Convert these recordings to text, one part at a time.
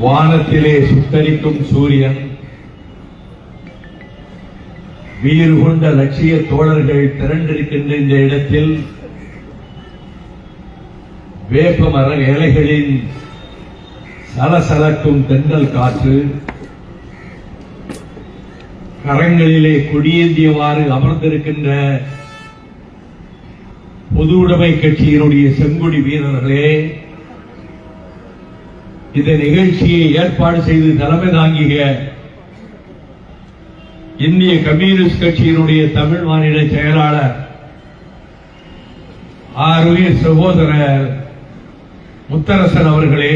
வானத்திலே சுத்தரிக்கும் சூரியன் வீறு கொண்ட லட்சிய தோழர்கள் திரண்டிருக்கின்ற இந்த இடத்தில் வேப்ப மர இலைகளின் சலசலக்கும் தென்றல் காற்று கரங்களிலே கொடியேந்தியவாறு அமர்ந்திருக்கின்ற பொது உடைமை கட்சியினுடைய செங்கொடி வீரர்களே இந்த நிகழ்ச்சியை ஏற்பாடு செய்து தலைமை தாங்கிய இந்திய கம்யூனிஸ்ட் கட்சியினுடைய தமிழ் மாநில செயலாளர் ஆறுயிர் சகோதரர் முத்தரசன் அவர்களே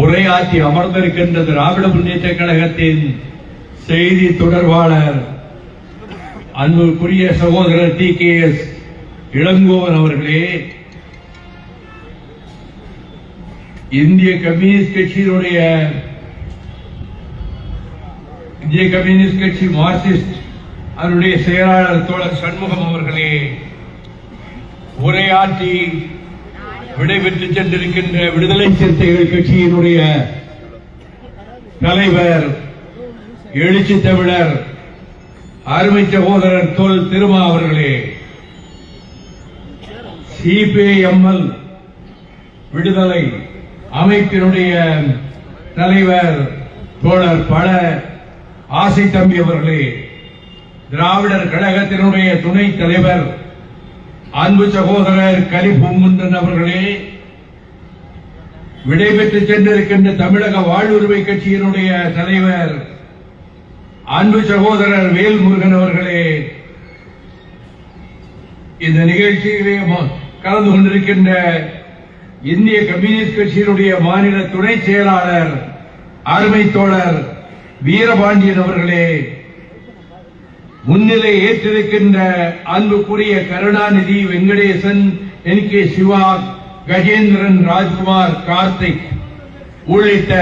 உரையாற்றி அமர்ந்திருக்கின்ற திராவிட முன்னேற்ற கழகத்தின் செய்தி தொடர்பாளர் அன்புக்குரிய சகோதரர் டி கே எஸ் இளங்கோவன் அவர்களே. இந்திய கம்யூனிஸ்ட் கட்சியினுடைய இந்திய கம்யூனிஸ்ட் கட்சி மார்க்சிஸ்ட் அதனுடைய செயலாளர் தோழர் சண்முகம் அவர்களே உரையாற்றி விடைபெற்று சென்றிருக்கின்ற விடுதலை சிறுத்தைகள் கட்சியினுடைய தலைவர் எழுச்சி தமிழர் அருமை சகோதரர் தொல் திருமா அவர்களே சிபிஐஎம்எல் விடுதலை. அமைப்பினுடைய தலைவர் தோழர் பல ஆசை தம்பி அவர்களே திராவிடர் கழகத்தினுடைய துணைத் தலைவர் அன்பு சகோதரர் கலிபூமுந்தன் அவர்களே விடைபெற்று சென்றிருக்கின்ற தமிழக வாழ்வுரிமை கட்சியினுடைய தலைவர் அன்பு சகோதரர் வேல்முருகன் அவர்களே இந்த நிகழ்ச்சியிலே கலந்து கொண்டிருக்கின்ற இந்திய கம்யூனிஸ்ட் கட்சியினுடைய மாநில துணை செயலாளர் அருமை தோழர் வீரபாண்டியன் அவர்களே முன்னிலை ஏற்றிருக்கின்ற அன்புக்குரிய கருணாநிதி வெங்கடேசன் என் கே சிவா கஜேந்திரன் ராஜ்குமார் கார்த்திக் உள்ளிட்ட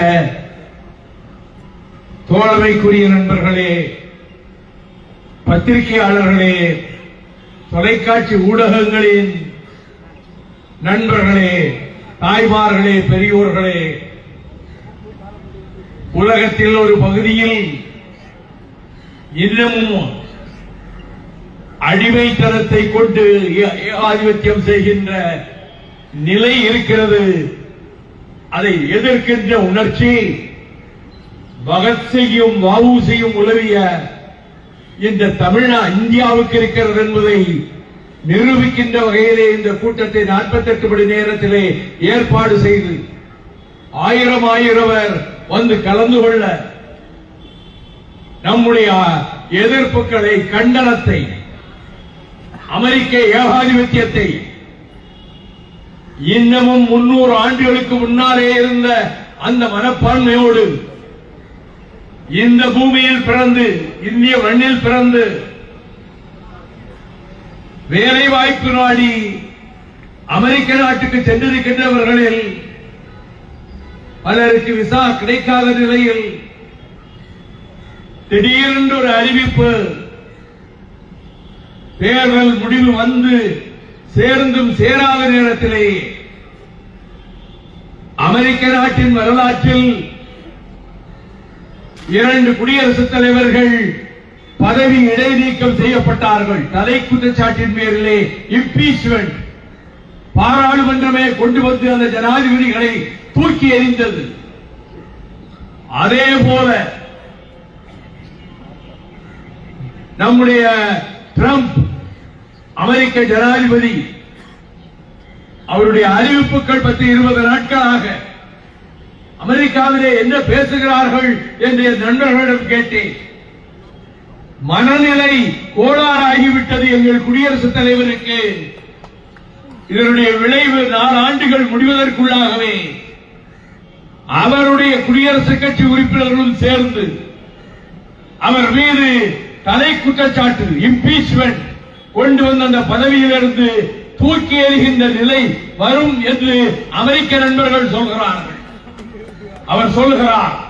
தோழமைக்குரிய நண்பர்களே பத்திரிகையாளர்களே தொலைக்காட்சி ஊடகங்களின் நண்பர்களே தாய்மார்களே பெரியோர்களே உலகத்தில் ஒரு பகுதியில் இன்னமும் அடிமைத்தனத்தை கொண்டு ஏ- செய்கின்ற நிலை இருக்கிறது. அதை எதிர்க்கின்ற உணர்ச்சி பகத்சிங்கும் வவுசியும் உலவிய இந்த தமிழ்நா இந்தியாவுக்கு இருக்கிறது என்பதை நிரூபிக்கின்ற வகையிலே இந்த கூட்டத்தை 48 மணி நேரத்திலே ஏற்பாடு செய்து ஆயிரம் ஆயிரவர் வந்து கலந்து கொள்ள நம்முடைய எதிர்ப்புகளை கண்டனத்தை அமெரிக்க ஏகாதிபத்தியத்தை இன்னமும் முன்னூறு ஆண்டுகளுக்கு முன்னாலே இருந்த அந்த மனப்பான்மையோடு இந்த பூமியில் பிறந்து இந்திய மண்ணில் பிறந்து வேலை வாய்ப்பு நாடி அமெரிக்க நாட்டுக்கு சென்றிருக்கின்றவர்களில் பலருக்கு விசா கிடைக்காத நிலையில் திடீரென்று ஒரு அறிவிப்பு தேர்தல் முடிவு வந்து சேர்ந்தும் சேராத நேரத்திலே அமெரிக்க நாட்டின் வரலாற்றில் இரண்டு குடியரசுத் தலைவர்கள் பதவி இடைநீக்கம் செய்யப்பட்டார்கள். தலை குற்றச்சாட்டின் பேரிலே இம்பீச்மெண்ட் பாராளுமன்றமே கொண்டு வந்து அந்த ஜனாதிபதிகளை தூக்கி எறிந்தது. அதே போல நம்முடைய ட்ரம்ப் அமெரிக்க ஜனாதிபதி அவருடைய அறிவிப்புகள் பற்றி இருபது நாட்களாக அமெரிக்காவிலே என்ன பேசுகிறார்கள் என்று என் நண்பர்களிடம் கேட்டேன். மனநிலை கோளாறாகிவிட்டது எங்கள் குடியரசுத் தலைவருக்கு. இதனுடைய விளைவு நாலு ஆண்டுகள் முடிவதற்குள்ளாகவே அவருடைய குடியரசுக் கட்சி உறுப்பினர்களும் சேர்ந்து அவர் மீது தலை குற்றச்சாட்டு இம்பீச்மெண்ட் கொண்டு வந்த அந்த பதவியிலிருந்து தூக்கி எறிகின்ற நிலை வரும் என்று அமெரிக்க நண்பர்கள் சொல்கிறார்கள். அவர் சொல்கிறார்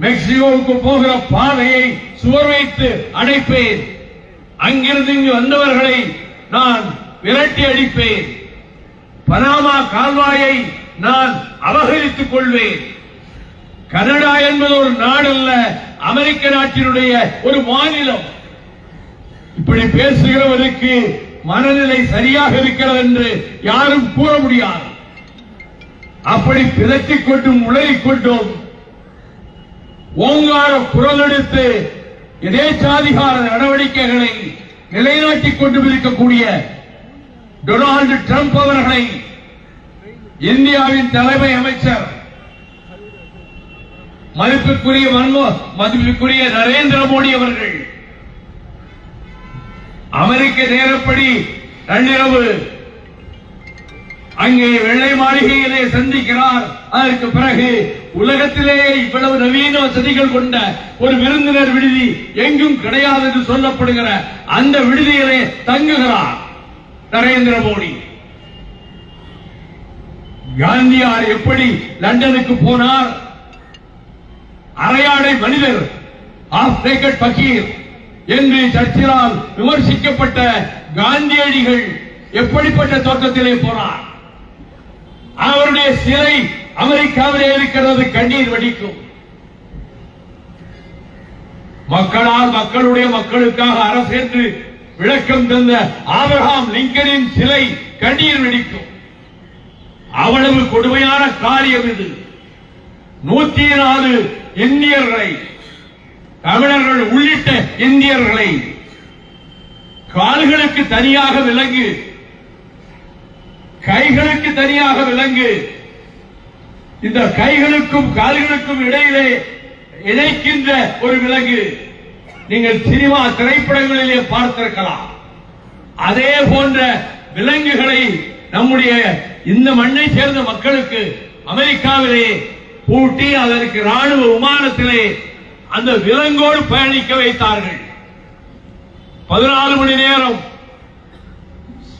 மெக்சிகோவுக்கு போகிற பாதையை சுவர் வைத்து அடைப்பேன். அங்கிருந்து இங்கு வந்தவர்களை நான் விரட்டி அடிப்பேன். பனாமா கால்வாயை நான் அபகரித்துக் கொள்வேன். கனடா என்பது ஒரு நாடல்ல அமெரிக்க நாட்டினுடைய ஒரு மாநிலம். இப்படி பேசுகிறவருக்கு மனநிலை சரியாக இருக்கிறது என்று யாரும் கூற முடியாது. அப்படி பிதற்றிக் கொண்டும் உளறிக் கொண்டும் ஓங்கார குரல் எடுத்து எதேச்சாதிகார நடவடிக்கைகளை நிலைநாட்டிக் கொண்டு இருக்கக்கூடிய டொனால்டு டிரம்ப் அவர்களை இந்தியாவின் தலைமை அமைச்சர் மதிப்புக்குரிய மன்மோ மதிப்புக்குரிய நரேந்திர மோடி அவர்கள் அமெரிக்க நேரப்படி நள்ளிரவு அங்கே வெள்ளை மாளிகையிலே சந்திக்கிறார். அதற்கு பிறகு உலகத்திலேயே இவ்வளவு நவீன வசதிகள் கொண்ட ஒரு விருந்தினர் விடுதி எங்கும் கிடையாது என்று சொல்லப்படுகிற அந்த விடுதியிலே தங்குகிறார் நரேந்திர மோடி. காந்தியார் எப்படி லண்டனுக்கு போனார்? அரையாடை மனிதர் ஆஃப் நேக்கட் பகீர் என்று சர்ச்சிலால் விமர்சிக்கப்பட்ட காந்தியடிகள் எப்படிப்பட்ட தோற்றத்திலே போனார்? அவருடைய சிலை அமெரிக்காவிலே இருக்கிறது கண்ணீர் வடிக்கும். மக்களால் மக்களுடைய மக்களுக்காக அரசு விளக்கம் தந்த ஆபிரகாம் லிங்கனின் சிலை கண்ணீர் வெடிக்கும். அவ்வளவு கொடுமையான காரியம் இது. நூத்தி நாலு இந்தியர்களை தமிழர்கள் உள்ளிட்ட இந்தியர்களை கால்களுக்கு தனியாக விலங்கு கைகளுக்கு தனியாக விலங்கு இந்த கைகளுக்கும் கால்களுக்கும் இடையிலே இணைக்கின்ற ஒரு விலங்கு. நீங்கள் சினிமா திரைப்படங்களிலே பார்த்திருக்கலாம். அதே போன்ற விலங்குகளை நம்முடைய இந்த மண்ணை சேர்ந்த மக்களுக்கு அமெரிக்காவிலே பூட்டி அதற்கு ராணுவ விமானத்திலே அந்த விலங்கோடு பயணிக்க வைத்தார்கள். பதினாலு மணி நேரம்.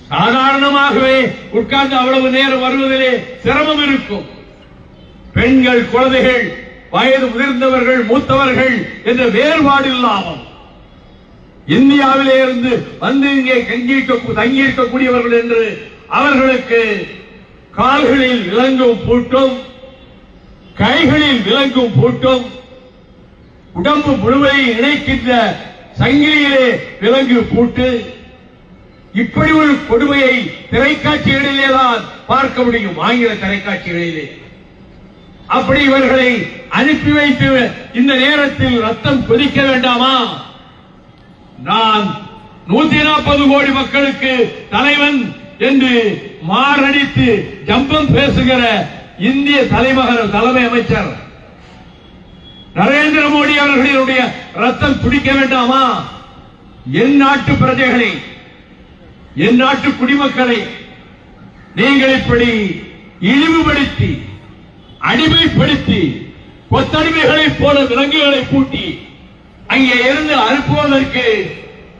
சாதாரணமாகவே உட்கார்ந்து அவ்வளவு நேரம் வருவதிலே சிரமம் இருக்கும். பெண்கள் குழந்தைகள் வயது முதிர்ந்தவர்கள் மூத்தவர்கள் என்ற வேறுபாடு இல்லாமல் இந்தியாவிலே இருந்து வந்து இங்கே கங்கியிருக்க தங்கியிருக்கக்கூடியவர்கள் என்று அவர்களுக்கு கால்களில் விலங்கும் பூட்டும் கைகளில் விலங்கும் பூட்டும் உடம்பு முழுவதையும் இணைக்கின்ற சங்கிலியிலே விலங்கு பூட்டு இப்படி ஒரு கொடுமையை திரைக்காட்சிகளிலே தான் பார்க்க முடியும். ஆங்கில திரைக்காட்சிகளிலே. அப்படி இவர்களை அனுப்பி வைத்து இந்த நேரத்தில் ரத்தம் கொதிக்க வேண்டாமா? நான் நூத்தி நாற்பது கோடி மக்களுக்கு தலைவன் என்று மாரடித்து ஜம்பம் பேசுகிற இந்திய தலைமகர் தலைமை அமைச்சர். நரேந்திர மோடி அவர்களுடைய ரத்தம் குடிக்க வேண்டாமா? என் நாட்டு பிரஜைகளை என் நாட்டு குடிமக்களை நீங்கள் இப்படி இழிவுபடுத்தி அடிமைப்படுத்தி கொத்தடிமைகளைப் போல விலங்குகளை பூட்டி அங்கே இருந்து அனுப்புவதற்கு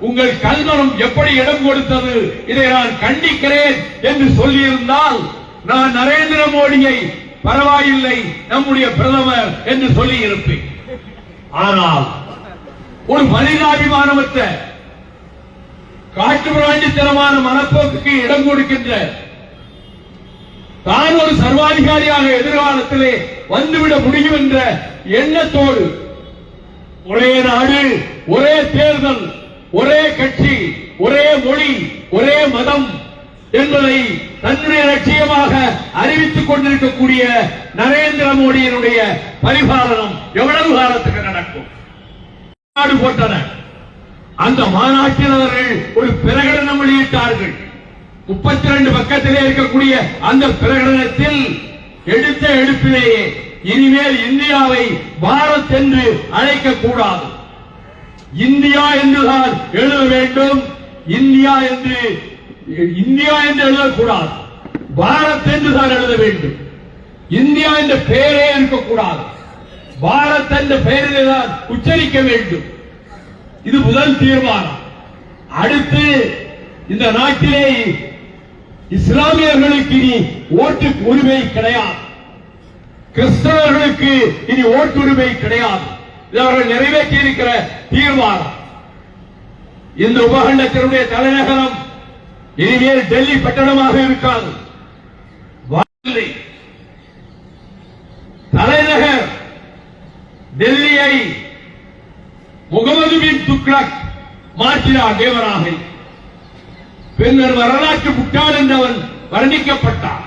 உங்கள் கல்வனம் எப்படி இடம் கொடுத்தது இதை நான் கண்டிக்கிறேன் என்று சொல்லியிருந்தால் நான் நரேந்திர மோடியை பரவாயில்லை நம்முடைய பிரதமர் என்று சொல்லி இருப்பேன் ஆனால் ஒரு மனிதாபிமானமற்ற காட்டுமிராண்டித்தனமான மனப்போக்குக்கு இடம் கொடுக்கின்ற தான் ஒரு சர்வாதிகாரியாக எதிர்காலத்திலே வந்துவிட முடியும் என்ற எண்ணத்தோடு ஒரே நாடு ஒரே தேர்தல் ஒரே கட்சி ஒரே மொழி ஒரே மதம் என்பதை தன்னுடைய லட்சியமாக அறிவித்துக் கொண்டிருக்கக்கூடிய நரேந்திர மோடியினுடைய பரிபாலனம் எவ்வளவு காலத்துக்கு நடக்கும்? நாடு போட்டன. அந்த மாநாட்டினர்கள் ஒரு பிரகடனம் வெளியிட்டார்கள். முப்பத்தி ரெண்டு பக்கத்திலே இருக்கக்கூடிய அந்த பிரகடனத்தில் எடுத்த எடுப்பிலேயே இனிமேல் இந்தியாவை பாரத் என்று அழைக்க கூடாது இந்தியா என்றுதான் எழுத வேண்டும். இந்தியா என்று இந்தியா என்று எழுதக்கூடாது. பாரத் என்று தான் எழுத வேண்டும். இந்தியா என்ற பெயரே இருக்கக்கூடாது. பாரத் என்ற பெயரிலே தான் உச்சரிக்க வேண்டும். இது முதல் தீர்மானம். அடுத்து இந்த நாட்டிலே இஸ்லாமியர்களுக்கு இனி ஓட்டு உரிமை கிடையாது. கிறிஸ்தவர்களுக்கு இனி ஓட்டுரிமை கிடையாது. அவர்கள் நிறைவேற்றி இருக்கிற தீர்மானம். இந்த உபகண்டத்தினுடைய தலைநகரம் இனிமேல் டெல்லி பட்டணமாக இருக்காது. தலைநகர் டெல்லியை முகமது பின் துக்ளக் மாற்றினார் தேவராகை பின்னர் வரலாற்று முட்டாள் என்றவன் வர்ணிக்கப்பட்டான்.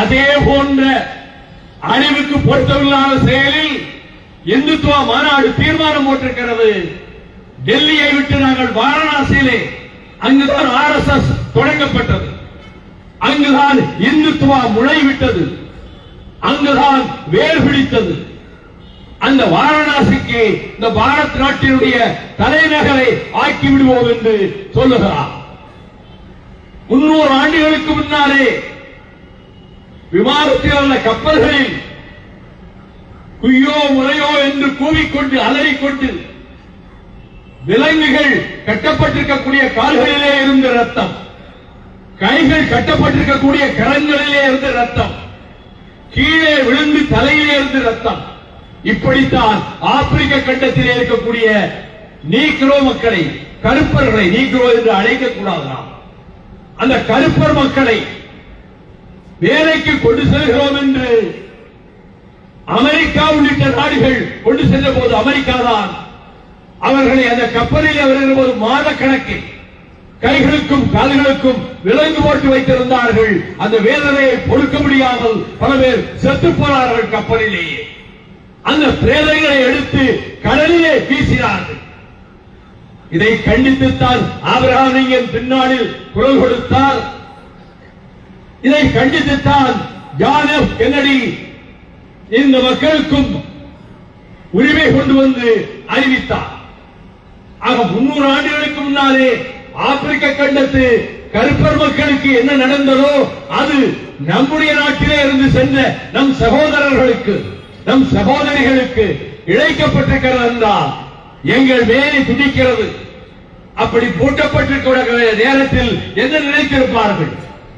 அதே போன்ற அறிவுக்கு பொருத்தமில்லாத செயலில் இந்துத்துவ மாநாடு தீர்மானம் போட்டிருக்கிறது. டெல்லியை விட்டு நாங்கள் வாரணாசியிலே அங்குதான் ஆர் எஸ் எஸ் தொடங்கப்பட்டது. அங்குதான் இந்துத்துவா முளைவிட்டது அங்குதான் வேர் பிடித்தது. அந்த வாரணாசிக்கு இந்த பாரத் நாட்டினுடைய தலைநகரை ஆக்கி விடுவோம் என்று சொல்லுகிறார். முன்னூறு ஆண்டுகளுக்கு முன்னாலே விமானத்தில் உள்ள கப்பல்களில் குய்யோ முறையோ என்று கூவிக்கொண்டு அலறிக்கொண்டு விலங்குகள் கட்டப்பட்டிருக்கக்கூடிய கால்களிலே இருந்த ரத்தம் கைகள் கட்டப்பட்டிருக்கக்கூடிய கரங்களிலே இருந்த ரத்தம் கீழே விழுந்து தலையிலே இருந்து ரத்தம் இப்படித்தான் ஆப்பிரிக்க கண்டத்திலே இருக்கக்கூடிய நீக்ரோ மக்களை கருப்பர்களை நீக்ரோ என்று அழைக்கக்கூடாது நாம். அந்த கருப்பர் மக்களை வேலைக்கு கொண்டு செல்கிறோம் என்று அமெரிக்கா உள்ளிட்ட நாடுகள் கொண்டு சென்ற போது அமெரிக்கா தான் அவர்களை அந்த கப்பலில் வருகிற போது மாத கணக்கில் கைகளுக்கும் கால்களுக்கும் விலங்கு போட்டு வைத்திருந்தார்கள். அந்த வேதனையை பொறுக்க முடியாமல் பல பேர் செத்து போனார்கள் கப்பலிலேயே. அந்த பிரேதங்களை எடுத்து கடலிலே வீசினார்கள். இதை கண்டித்துத்தான் ஆபிரகாமியன் பின்னாளில் குரல் கொடுத்தார். இதை கண்டித்துத்தான் ஜான் எஃப் கென்னடி இந்த மக்களுக்கும் உரிமை கொண்டு வந்து அறிவித்தார். ஆக முன்னூறு ஆண்டுகளுக்கு முன்னாலே ஆப்பிரிக்க கண்டத்து கருப்பர் மக்களுக்கு என்ன நடந்ததோ அது நம்முடைய நாட்டிலே இருந்து சென்ற நம் சகோதரர்களுக்கு நம் சகோதரிகளுக்கு இழைக்கப்பட்டிருக்கிறது என்றால் எங்கள் வேலை துடிக்கிறது. அப்படி பூட்டப்பட்டிருக்கிற நேரத்தில் என்ன நினைத்திருப்பார்கள்?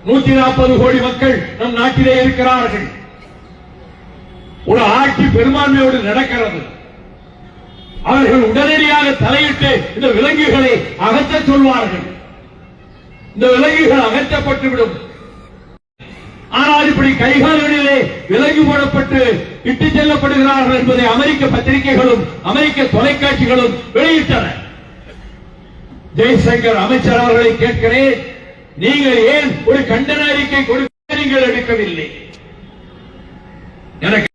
நூத்தி நாற்பது கோடி மக்கள் நம் நாட்டிலே இருக்கிறார்கள். ஒரு ஆட்சி பெரும்பான்மையோடு நடக்கிறது. அவர்கள் உடனடியாக தலையிட்டு இந்த விலங்குகளை அகற்றச் சொல்வார்கள். இந்த விலங்குகள் அகற்றப்பட்டுவிடும் ஆனால் இப்படி கைகால்களிலே விலங்கு போடப்பட்டு இட்டுச் செல்லப்படுகிறார்கள் என்பதை அமெரிக்க பத்திரிகைகளும் அமெரிக்க தொலைக்காட்சிகளும் வெளியிட்டன. ஜெய்சங்கர் அமைச்சர் அவர்களை கேட்கிறேன். நீங்கள் ஏன் ஒரு கண்டன அறிக்கை கொடுக்க நீங்கள் எடுக்கவில்லை? எனக்கு